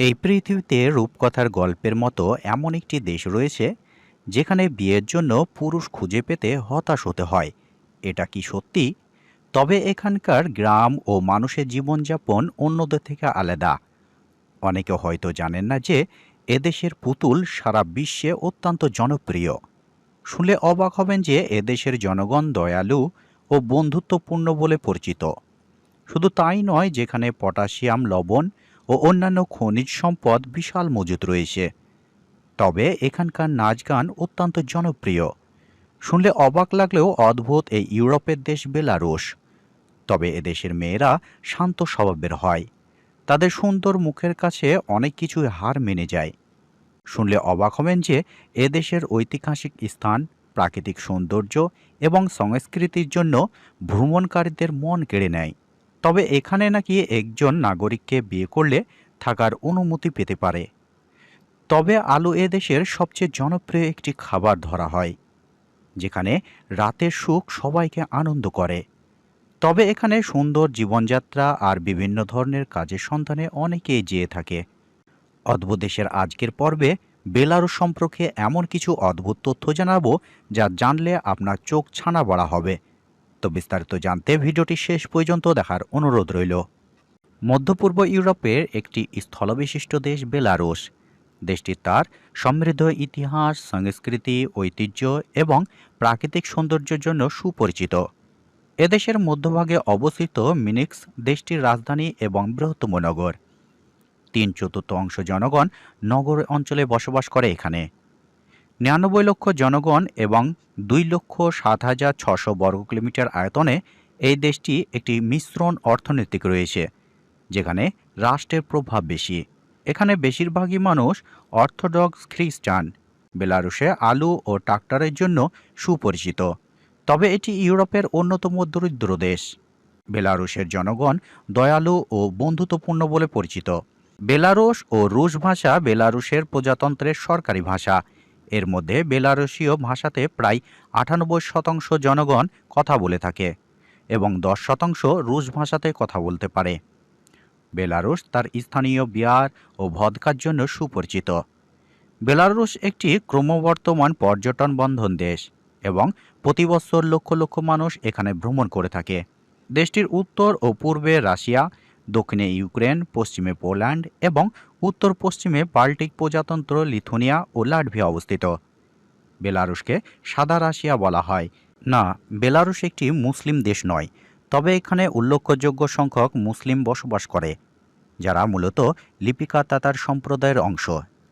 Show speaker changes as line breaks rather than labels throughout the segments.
এই পৃথিবীতে রূপকথার গল্পের মতো এমন একটি দেশ রয়েছে, যেখানে বিয়ের জন্য পুরুষ খুঁজে পেতে হতাশ হতে হয়। এটা কি সত্যি? তবে এখানকার গ্রাম ও মানুষের জীবনযাপন অন্যদের থেকে আলাদা। অনেকে হয়তো জানেন না যে, এদেশের পুতুল সারা বিশ্বে অত্যন্ত জনপ্রিয়। শুনলে অবাক হবেন যে, এদেশের জনগণ দয়ালু ও বন্ধুত্বপূর্ণ বলে পরিচিত। শুধু তাই নয়, যেখানে পটাশিয়াম লবণ ও অন্যান্য খনিজ সম্পদ বিশাল মজুত রয়েছে। তবে এখানকার নাচ গান অত্যন্ত জনপ্রিয়। শুনলে অবাক লাগলেও অদ্ভুত এই ইউরোপের দেশ বেলারুশ। তবে এদেশের মেয়েরা শান্ত স্বভাবের হয়। তাদের সুন্দর মুখের কাছে অনেক কিছুই হার মেনে যায়। শুনলে অবাক হবেন যে এদেশের ঐতিহাসিক স্থান, প্রাকৃতিক সৌন্দর্য এবং সংস্কৃতির জন্য ভ্রমণকারীদের মন কেড়ে নেয়। তবে এখানে নাকি একজন নাগরিককে বিয়ে করলে থাকার অনুমতি পেতে পারে। তবে আলু এ দেশের সবচেয়ে জনপ্রিয় একটি খাবার ধরা হয়, যেখানে রাতের সুখ সবাইকে আনন্দ করে। তবে এখানে সুন্দর জীবনযাত্রা আর বিভিন্ন ধরনের কাজের সন্ধানে অনেকেই যেয়ে থাকে। অদ্ভুত দেশের আজকের পর্বে বেলারুস সম্পর্কে এমন কিছু অদ্ভুত তথ্য জানাব, যা জানলে আপনার চোখ ছানা বড়া হবে। তো বিস্তারিত জানতে ভিডিওটি শেষ পর্যন্ত দেখার অনুরোধ রইল। মধ্যপূর্ব ইউরোপের একটি স্থলবিশিষ্ট দেশ বেলারুস দেশটি তার সমৃদ্ধ ইতিহাস, সংস্কৃতি, ঐতিহ্য এবং প্রাকৃতিক সৌন্দর্যের জন্য সুপরিচিত। এদেশের মধ্যভাগে অবস্থিত মিনিক্স দেশটির রাজধানী এবং বৃহত্তম নগর। তিন চতুর্থ অংশ জনগণ নগর অঞ্চলে বসবাস করে এখানে। নিরানব্বই লক্ষ জনগণ এবং দুই লক্ষ সাত হাজার ছশো বর্গ কিলোমিটার আয়তনে এই দেশটি একটি মিশ্রণ অর্থনৈতিক রয়েছে, যেখানে রাষ্ট্রের প্রভাব বেশি। এখানে বেশিরভাগই মানুষ অর্থোডক্স খ্রিস্টান। বেলারুশে আলু ও ট্রাক্টরের জন্য সুপরিচিত। তবে এটি ইউরোপের অন্যতম দরিদ্র দেশ। বেলারুশের জনগণ দয়ালু ও বন্ধুত্বপূর্ণ বলে পরিচিত। বেলারুশ ও রুশ ভাষা বেলারুশের প্রজাতন্ত্রের সরকারি ভাষা। এর মধ্যে বেলারুশীয় ভাষাতে প্রায় আটানব্বই শতাংশ জনগণ কথা বলে থাকে এবং দশ শতাংশ রুশ ভাষাতে কথা বলতে পারে। বেলারুশ তার স্থানীয় বিয়ার ও ভদকার জন্য সুপরিচিত। বেলারুশ একটি ক্রমবর্তমান পর্যটন বন্ধন দেশ এবং প্রতি বছর লক্ষ লক্ষ মানুষ এখানে ভ্রমণ করে থাকে। দেশটির উত্তর ও পূর্বে রাশিয়া দক্ষিণে ইউক্রেন, পশ্চিমে পোল্যান্ড এবং উত্তর পশ্চিমে বাল্টিক প্রজাতন্ত্র লিথুনিয়া ও লাটভিয়া অবস্থিত। বেলারুশকে সাদা রাশিয়া বলা হয়। না, বেলারুশ একটি মুসলিম দেশ নয়, তবে এখানে উল্লেখযোগ্য সংখ্যক মুসলিম বসবাস করে, যারা মূলত লিপিকা তাতার সম্প্রদায়ের অংশ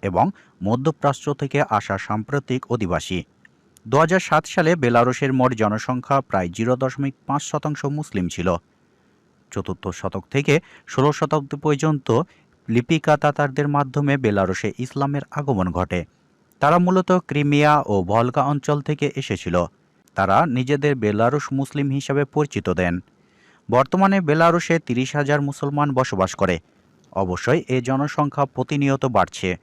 এবং মধ্যপ্রাচ্য থেকে আসা সাম্প্রতিক অধিবাসী। দু হাজার সাত সালে বেলারুশের মোট জনসংখ্যা প্রায় জিরো দশমিক পাঁচ শতাংশ মুসলিম ছিল। চতুর্থ শতক থেকে ষোলো শতাব্দী পর্যন্ত লিপিকা তাতারদের মাধ্যমে বেলারুশে ইসলামের আগমন ঘটে। তারা মূলত ক্রিমিয়া ও ভলকা অঞ্চল থেকে এসেছিল। তারা নিজেদের বেলারুশ মুসলিম হিসাবে পরিচিত দেন। বর্তমানে বেলারুশে তিরিশ হাজার মুসলমান বসবাস করে। অবশ্যই এ জনসংখ্যা প্রতিনিয়ত বাড়ছে।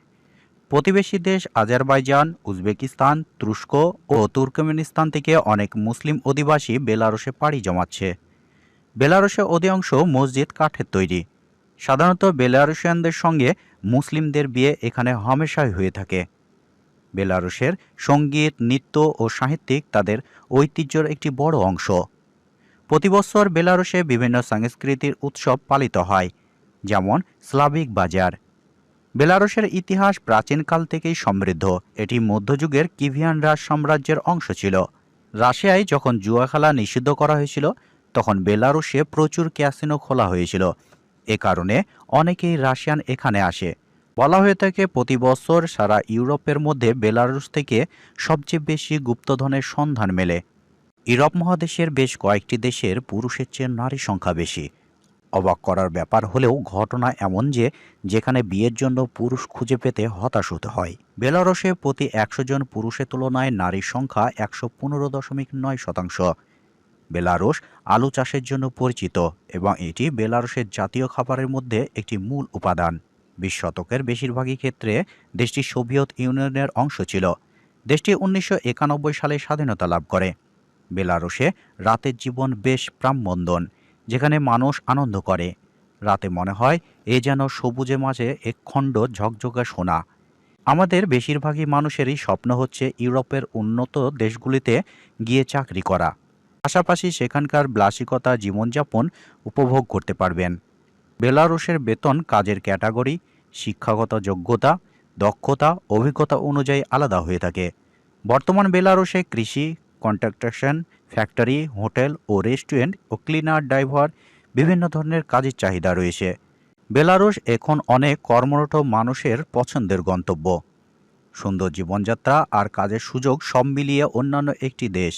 প্রতিবেশী দেশ আজারবাইজান, উজবেকিস্তান, তুরস্ক ও তুর্কমেনিস্তান থেকে অনেক মুসলিম অধিবাসী বেলারুশে পাড়ি জমাচ্ছে। বেলারুশে অধিকাংশ মসজিদ কাঠের তৈরি। সাধারণত বেলারুশিয়ানদের সঙ্গে মুসলিমদের বিয়ে এখানে হামেশাই হয়ে থাকে। বেলারুশের সংগীত, নৃত্য ও সাহিত্যিক তাদের ঐতিহ্যের একটি বড় অংশ। প্রতিবছর বেলারুশে বিভিন্ন সাংস্কৃতিক উৎসব পালিত হয়, যেমন স্লাভিক বাজার। বেলারুশের ইতিহাস প্রাচীনকাল থেকেই সমৃদ্ধ। এটি মধ্যযুগের কিভিয়ান রাজ সাম্রাজ্যের অংশ ছিল। রাশিয়ায় যখন জুয়া খেলা নিষিদ্ধ করা হয়েছিল তখন বেলারুশে প্রচুর ক্যাসিনো খোলা হয়েছিল। এ কারণে অনেকেই রাশিয়ান এখানে আসে। বলা হয়ে থাকে প্রতি বছর সারা ইউরোপের মধ্যে বেলারুশ থেকে সবচেয়ে বেশি গুপ্তধনের সন্ধান মেলে। ইউরোপ মহাদেশের বেশ কয়েকটি দেশের পুরুষের চেয়ে নারী সংখ্যা বেশি। অবাক করার ব্যাপার হলেও ঘটনা এমন যে, যেখানে বিয়ের জন্য পুরুষ খুঁজে পেতে হতাশ হতে হয়। বেলারসে প্রতি একশো জন পুরুষের তুলনায় নারীর সংখ্যা একশো পনেরো দশমিক নয় শতাংশ। বেলারুশ আলু চাষের জন্য পরিচিত এবং এটি বেলারুশের জাতীয় খাবারের মধ্যে একটি মূল উপাদান। বিশ শতকের বেশিরভাগই ক্ষেত্রে দেশটি সোভিয়েত ইউনিয়নের অংশ ছিল। দেশটি উনিশশো একানব্বই সালে স্বাধীনতা লাভ করে। বেলারুশে রাতের জীবন বেশ প্রাণবন্ধন যেখানে মানুষ আনন্দ করে। রাতে মনে হয় এ যেন সবুজে মাঝে এক খণ্ড ঝকঝকা সোনা। আমাদের বেশিরভাগই মানুষেরই স্বপ্ন হচ্ছে ইউরোপের উন্নত দেশগুলিতে গিয়ে চাকরি করা। পাশাপাশি সেখানকার ব্লাসিকতা, জীবনযাপন উপভোগ করতে পারবেন। বেলারুশের বেতন কাজের ক্যাটাগরি, শিক্ষাগত যোগ্যতা, দক্ষতা, অভিজ্ঞতা অনুযায়ী আলাদা হয়ে থাকে। বর্তমান বেলারুশে কৃষি, কন্ট্রাকশন, ফ্যাক্টরি, হোটেল ও রেস্টুরেন্ট ও ক্লিনার, ড্রাইভার বিভিন্ন ধরনের কাজের চাহিদা রয়েছে। বেলারুশ এখন অনেক কর্মরত মানুষের পছন্দের গন্তব্য। সুন্দর জীবনযাত্রা আর কাজের সুযোগ সব মিলিয়ে অন্যান্য একটি দেশ।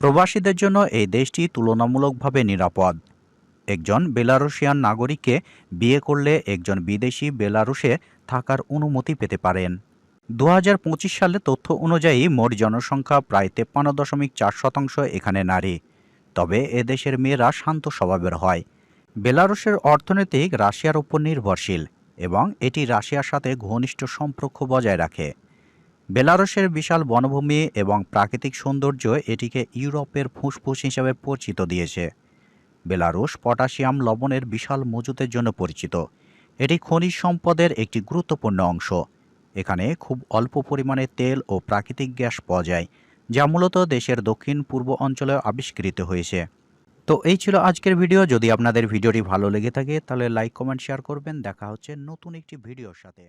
প্রবাসীদের জন্য এই দেশটি তুলনামূলকভাবে নিরাপদ। একজন বেলারুশিয়ান নাগরিককে বিয়ে করলে একজন বিদেশি বেলারুশে থাকার অনুমতি পেতে পারেন। দু হাজার পঁচিশ সালে তথ্য অনুযায়ী মোট জনসংখ্যা প্রায় তেপ্পান্ন দশমিক চার শতাংশ এখানে নারী। তবে এদেশের মেয়েরা শান্ত স্বভাবের হয়। বেলারুশের অর্থনৈতিক রাশিয়ার উপর নির্ভরশীল এবং এটি রাশিয়ার সাথে ঘনিষ্ঠ সম্পর্ক বজায় রাখে। বেলারুশের বিশাল বনভূমি এবং প্রাকৃতিক সৌন্দর্য এটিকে ইউরোপের ফুসফুস হিসেবে পরিচিত দিয়েছে। বেলারুশ পটাশিয়াম লবণের বিশাল মজুতের জন্য পরিচিত। এটি খনিজ সম্পদের একটি গুরুত্বপূর্ণ অংশ। এখানে খুব অল্প পরিমাণে তেল ও প্রাকৃতিক গ্যাস পাওয়া যায়, যা মূলত দেশের দক্ষিণ পূর্ব অঞ্চলে আবিষ্কৃত হয়েছে। তো এই ছিল আজকের ভিডিও। যদি আপনাদের ভিডিওটি ভালো লেগে থাকে, তাহলে লাইক, কমেন্ট, শেয়ার করবেন। দেখা হচ্ছে নতুন একটি ভিডিওর সাথে।